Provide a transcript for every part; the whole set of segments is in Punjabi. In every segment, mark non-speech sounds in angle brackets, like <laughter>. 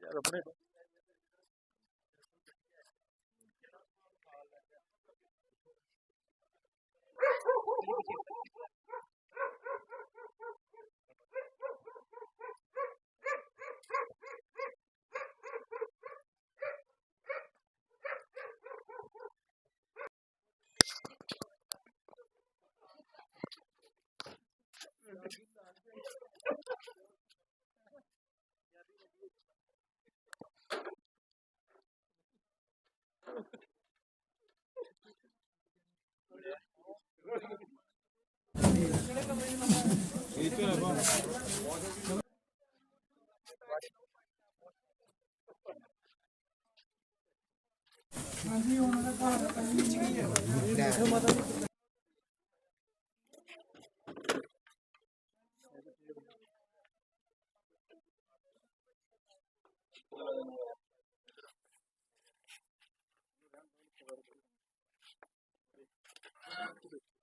Ya lo ponemos. <laughs> ਹਾਂਜੀ ਉਹਨਾਂ ਦਾ ਘਰ ਪਹਿਲੀ ਚੀਜ਼ ਹੈ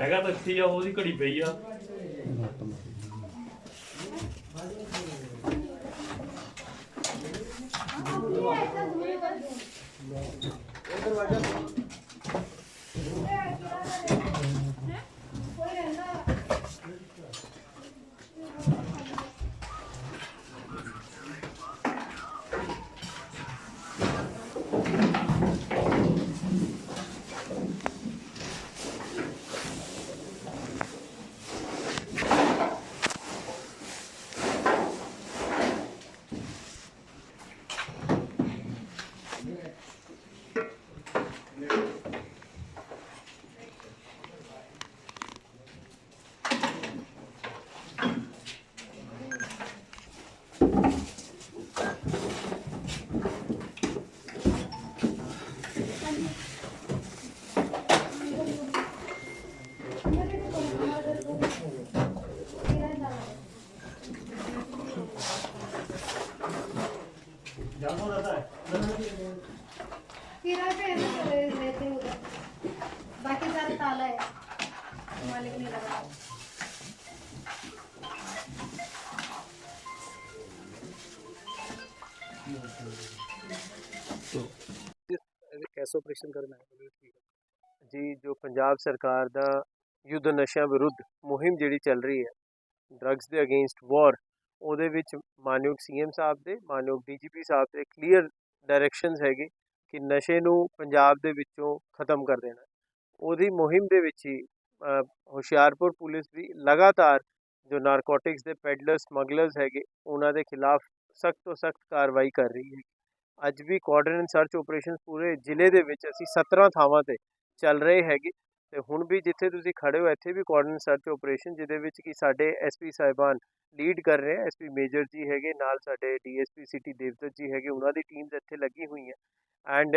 ਹੈਗਾ ਤਾਂ ਇੱਥੇ ਹੀ ਆ ਉਹਦੀ ਘੜੀ ਪਈ ਆ। Gracias. ਕੈਸੇ ਆਪਰੇਸ਼ਨ ਕਰਨਾ ਹੈ। ਜੀ, ਜੋ ਪੰਜਾਬ ਸਰਕਾਰ ਦਾ ਯੁੱਧ ਨਸ਼ਿਆਂ ਵਿਰੁੱਧ ਮੁਹਿੰਮ ਜਿਹੜੀ ਚੱਲ ਰਹੀ ਹੈ ਡਰੱਗਸ ਦੇ ਅਗੇਂਸਟ ਵਾਰ ਉਹਦੇ ਵਿੱਚ ਮਾਨਯੋਗ ਸੀਐਮ ਸਾਹਿਬ ਦੇ, ਮਾਨਯੋਗ ਡੀਜੀਪੀ ਸਾਹਿਬ ਦੇ ਕਲੀਅਰ ਡਾਇਰੈਕਸ਼ਨਸ ਹੈਗੇ ਕਿ ਨਸ਼ੇ ਨੂੰ ਪੰਜਾਬ ਦੇ ਵਿੱਚੋਂ ਖਤਮ ਕਰ ਦੇਣਾ। ਉਹਦੀ ਮੁਹਿੰਮ ਦੇ ਵਿੱਚ ਹੀ ਹੁਸ਼ਿਆਰਪੁਰ ਪੁਲਿਸ ਵੀ ਲਗਾਤਾਰ ਜੋ ਨਾਰਕੋਟਿਕਸ ਦੇ ਪੈਡਲਰ ਸਮਗਲਰਸ ਹੈਗੇ, ਉਹਨਾਂ ਦੇ ਖਿਲਾਫ ਸਖਤ ਤੋਂ ਸਖਤ ਕਾਰਵਾਈ ਕਰ ਰਹੀ ਹੈ। ਅੱਜ ਵੀ ਕੋਆਰਡੀਨੇਟ ਐਂਡ ਸਰਚ ਆਪਰੇਸ਼ਨਸ ਪੂਰੇ ਜ਼ਿਲ੍ਹੇ ਦੇ ਵਿੱਚ ਅਸੀਂ 17 ਥਾਵਾਂ ਤੇ ਚੱਲ ਰਹੇ ਹੈਗੇ। ਤੇ ਹੁਣ ਵੀ ਜਿੱਥੇ ਤੁਸੀਂ ਖੜੇ ਹੋ, ਇੱਥੇ ਵੀ ਕੋਆਰਡੀਨੇਟ ਸਰਚ ਆਪਰੇਸ਼ਨ ਜਿਹਦੇ ਵਿੱਚ ਕਿ ਸਾਡੇ ਐਸਪੀ ਸਾਹਿਬਾਨ ਲੀਡ ਕਰ ਰਹੇ ਆ। ਐਸਪੀ ਮੇਜਰ ਜੀ ਹੈਗੇ, ਨਾਲ ਸਾਡੇ ਡੀਐਸਪੀ ਸਿਟੀ ਦੇਵਦਤ ਜੀ ਹੈਗੇ, ਉਹਨਾਂ ਦੀ ਟੀਮਸ ਇੱਥੇ ਲੱਗੀ ਹੋਈ ਹੈ ਐਂਡ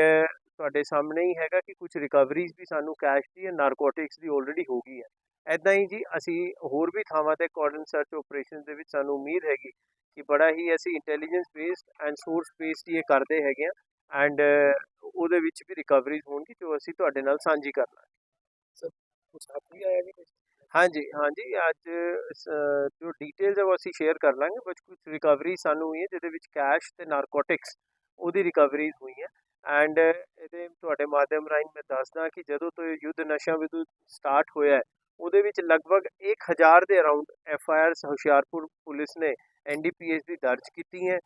ਤੁਹਾਡੇ ਸਾਹਮਣੇ ਹੀ ਹੈਗਾ ਕਿ ਕੁਝ ਰਿਕਵਰੀਜ਼ ਵੀ ਸਾਨੂੰ ਕੈਸ਼ ਦੀ ਜਾਂ ਨਾਰਕੋਟਿਕਸ ਦੀ ਆਲਰੇਡੀ ਹੋ ਗਈ ਹੈ ਐਦਾਂ ਹੀ ਜੀ, ਅਸੀਂ ਹੋਰ ਵੀ ਥਾਵਾਂ ਤੇ ਕੋਰਡਨ ਸਰਚ ਆਪਰੇਸ਼ਨ ਦੇ ਵਿੱਚ ਸਾਨੂੰ ਉਮੀਦ ਹੈਗੀ ਕਿ ਬੜਾ ਹੀ ਅਸੀਂ intelligence based and source based ਇਹ ਕਰਦੇ ਹੈਗੇ ਆ ਐਂਡ ਉਹਦੇ ਵਿੱਚ ਵੀ ਰਿਕਵਰੀਜ਼ ਹੋਣਗੀ ਜੋ ਅਸੀਂ ਤੁਹਾਡੇ ਨਾਲ ਸਾਂਝੀ ਕਰਨਾ ਕੁਛ ਹੱਥ ਵੀ ਆਇਆ ਜੀ? ਕੁਛ ਹਾਂਜੀ ਹਾਂਜੀ ਅੱਜ ਜੋ ਡਿਟੇਲਸ ਹੈ ਉਹ ਅਸੀਂ ਸ਼ੇਅਰ ਕਰ ਲਾਂਗੇ ਬਟ ਕੁਝ ਰਿਕਵਰੀ ਸਾਨੂੰ ਹੋਈ ਹੈ ਜਿਹਦੇ ਵਿੱਚ ਕੈਸ਼ ਤੇ ਨਾਰਕੋਟਿਕਸ ਉਹਦੀ ਰਿਕਵਰੀਜ਼ ਹੋਈ ਹੈ ਐਂਡ ਇਹਦੇ ਤੁਹਾਡੇ ਮਾਧਿਅਮ ਰਾਹੀਂ ਮੈਂ ਦੱਸਦਾ ਕਿ ਜਦੋਂ ਤੋਂ ਇਹ ਯੁੱਧ ਨਸ਼ਾ ਵਿਰੁੱਧ ਸਟਾਰਟ ਹੋਇਆ ਹੈ ਉਹਦੇ ਵਿੱਚ ਲਗਭਗ 1000 ਦੇ around F I Rs Hoshiarpur police ਨੇ ਐਨ ਡੀ ਪੀ ਐਸ ਦੀ ਦਰਜ ਕੀਤੀ ਹੈ,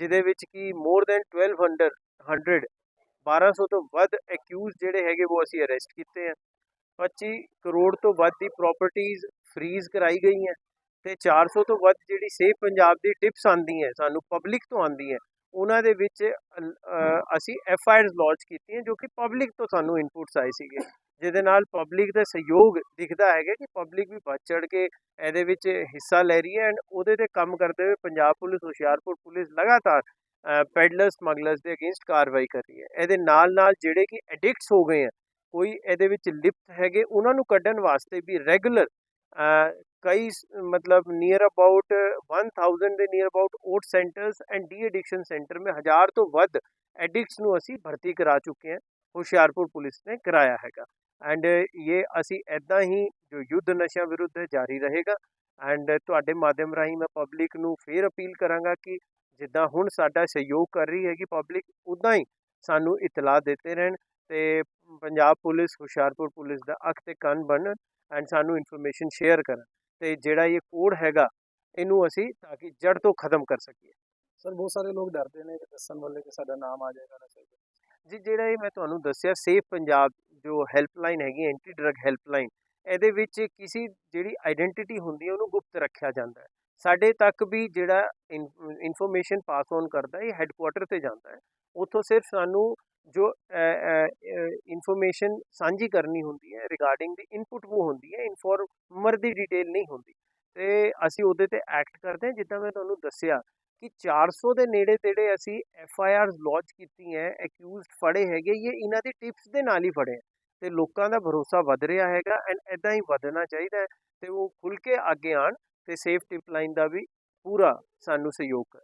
ਜਿਹਦੇ ਵਿੱਚ ਕਿ ਮੋਰ ਦੈਨ 1200 100 1200 ਤੋਂ ਵੱਧ ਐਕਿਊਜ਼ ਜਿਹੜੇ ਹੈਗੇ ਉਹ ਅਸੀਂ ਅਰੈਸਟ ਕੀਤੇ ਹੈ। 25 ਕਰੋੜ ਤੋਂ ਵੱਧ ਦੀ ਪ੍ਰਾਪਰਟੀਆਂ ਫਰੀਜ਼ ਕਰਾਈ ਗਈ ਹੈ ਤੇ 400 ਤੋਂ ਵੱਧ ਜਿਹੜੀ ਸੇਫ ਪੰਜਾਬ ਦੀ ਟਿਪਸ ਆਂਦੀ ਹੈ, ਸਾਨੂੰ ਪਬਲਿਕ ਤੋਂ ਆਂਦੀ ਹੈ ਉਹਨਾਂ ਦੇ ਵਿੱਚ ਅਸੀਂ ਐਫ ਆਈ ਆਰਸ ਲਾਂਚ ਕੀਤੀਆਂ ਜੋ ਕਿ ਪਬਲਿਕ ਤੋਂ ਸਾਨੂੰ ਇਨਪੁਟਸ ਆਏ ਸੀਗੇ। ਜਿਹਦੇ ਨਾਲ ਪਬਲਿਕ ਦਾ ਸਹਿਯੋਗ ਦਿਖਦਾ ਹੈਗਾ ਕਿ ਪਬਲਿਕ ਵੀ ਵੱਧ ਚੜ ਕੇ ਇਹਦੇ ਵਿੱਚ ਹਿੱਸਾ ਲੈ ਰਹੀ ਹੈ ਐਂਡ ਉਹਦੇ ਤੇ ਕੰਮ ਕਰਦੇ ਹੋਏ ਪੰਜਾਬ ਪੁਲਿਸ, ਹੁਸ਼ਿਆਰਪੁਰ ਪੁਲਿਸ ਲਗਾਤਾਰ ਪੈਡਲਰ ਸਮਗਲਰਸ ਦੇ ਅਗੇਂਸਟ ਕਾਰਵਾਈ ਕਰ ਰਹੀ ਹੈ। ਇਹਦੇ ਨਾਲ ਨਾਲ ਜਿਹੜੇ ਕਿ ਐਡਿਕਟਸ ਹੋ ਗਏ ਆ ਕੋਈ ਇਹਦੇ ਵਿੱਚ ਲਿਪਤ ਹੈਗੇ, ਉਹਨਾਂ ਨੂੰ ਕੱਢਣ ਵਾਸਤੇ ਵੀ ਰੈਗੂਲਰ ਕਈ ਸ- ਮਤਲਬ ਨੀਅਰ ਅਬਾਊਟ 1000 ਦੇ near about OAT centres and de addiction centre में ਹਜ਼ਾਰ ਤੋਂ ਵੱਧ ਐਡਿਕਟਸ ਨੂੰ ਅਸੀਂ ਭਰਤੀ ਕਰਾ ਚੁੱਕੇ ਹਾਂ, ਹੁਸ਼ਿਆਰਪੁਰ ਪੁਲਿਸ ਨੇ ਕਰਾਇਆ ਹੈਗਾ। ਐਂਡ ਇਹ ਅਸੀਂ ਐਦਾਂ ਹੀ ਜੋ ਯੁੱਧ ਨਸ਼ਿਆਂ ਵਿਰੁੱਧ ਜਾਰੀ ਰਹੇਗਾ ਐਂਡ ਤੁਹਾਡੇ ਮਾਧਿਅਮ ਰਾਹੀਂ ਮੈਂ ਪਬਲਿਕ ਨੂੰ ਫੇਰ ਅਪੀਲ ਕਰਾਂਗਾ ਕਿ ਜਿੱਦਾਂ ਹੁਣ ਸਾਡਾ ਸਹਿਯੋਗ ਕਰ ਰਹੀ ਹੈਗੀ ਪਬਲਿਕ ਉਦਾਂ ਹੀ ਸਾਨੂੰ ਇਤਲਾਹ ਦਿੱਤੇ ਰਹਿਣ ਤੇ ਪੰਜਾਬ ਪੁਲਿਸ, ਹੁਸ਼ਿਆਰਪੁਰ ਪੁਲਿਸ ਦਾ ਅੱਖ ਤੇ ਕੰਨ ਬਣਨ ਐਂਡ ਸਾਨੂੰ ਇਨਫੋਰਮੇਸ਼ਨ ਸ਼ੇਅਰ ਕਰਨ। ਤੇ ਜਿਹੜਾ ਇਹ ਕੋਡ ਹੈਗਾ ਇਹਨੂੰ ਅਸੀਂ ਤਾਂ ਕਿ ਜੜ ਤੋਂ ਖਤਮ ਕਰ ਸਕੀਏ। ਸਰ ਬਹੁਤ ਸਾਰੇ ਲੋਕ ਡਰਦੇ ਨੇ ਕਿ ਦੱਸਣ ਵਾਲੇ ਕਿ ਸਾਡਾ ਨਾਮ ਆ ਜਾਏਗਾ ਨਸ਼ੇ ਜੀ ਜਿਹੜਾ ਇਹ ਮੈਂ ਤੁਹਾਨੂੰ ਦੱਸਿਆ ਸੇਫ ਪੰਜਾਬ ਜੋ ਹੈਲਪਲਾਈਨ ਹੈਗੀ ਐਂਟੀ ਡਰਗ ਹੈਲਪਲਾਈਨ ਇਹਦੇ ਵਿੱਚ ਕਿਸੇ ਜਿਹੜੀ ਆਇਡੈਂਟੀਟੀ ਹੁੰਦੀ ਹੈ ਉਹਨੂੰ ਗੁਪਤ ਰੱਖਿਆ ਜਾਂਦਾ ਹੈ। ਸਾਡੇ ਤੱਕ ਵੀ ਜਿਹੜਾ ਇਨਫੋਰਮੇਸ਼ਨ ਪਾਸ ਔਨ ਕਰਦਾ ਹੈ ਇਹ ਹੈੱਡਕੁਆਟਰ ਤੇ ਜਾਂਦਾ ਹੈ। ਉੱਥੋਂ ਸਿਰਫ ਸਾਨੂੰ ਜੋ ਇਨਫੋਰਮੇਸ਼ਨ ਸਾਂਝੀ ਕਰਨੀ ਹੁੰਦੀ ਹੈ ਰਿਗਾਰਡਿੰਗ ਦੀ ਇਨਪੁਟ ਉਹ ਹੁੰਦੀ ਹੈ ਇਨਫੋਰਮਰ ਦੀ ਡਿਟੇਲ ਨਹੀਂ ਹੁੰਦੀ। ਤੇ ਅਸੀਂ ਉਹਦੇ ਤੇ ਐਕਟ ਕਰਦੇ ਹਾਂ, ਜਿੱਦਾਂ ਮੈਂ ਤੁਹਾਨੂੰ ਦੱਸਿਆ ਕਿ 400 ਦੇ ਨੇੜੇ ਤੇੜੇ ਅਸੀਂ ਐਫ ਆਈ ਆਰਸ ਲਾਂਚ ਹੈ ਐਕਿਊਜ਼ਡ ਫੜੇ ਹੈਗੇ, ਇਹ ਇਹਨਾਂ ਦੀ ਟਿਪਸ ਦੇ ਨਾਲ ਹੀ ਫੜੇ ਹੈ। ਤੇ ਲੋਕਾਂ ਦਾ ਭਰੋਸਾ ਵਧ ਰਿਹਾ ਹੈਗਾ ਐਂਡ ਐਦਾਂ ਹੀ ਵਧਣਾ ਚਾਹੀਦਾ ਹੈ, ਤੇ ਉਹ ਖੁੱਲ ਕੇ ਅੱਗੇ ਆਣ ਤੇ ਸੇਫ ਟਿਪ ਲਾਈਨ ਦਾ ਵੀ ਪੂਰਾ ਸਾਨੂੰ ਸਹਿਯੋਗ ਕਰ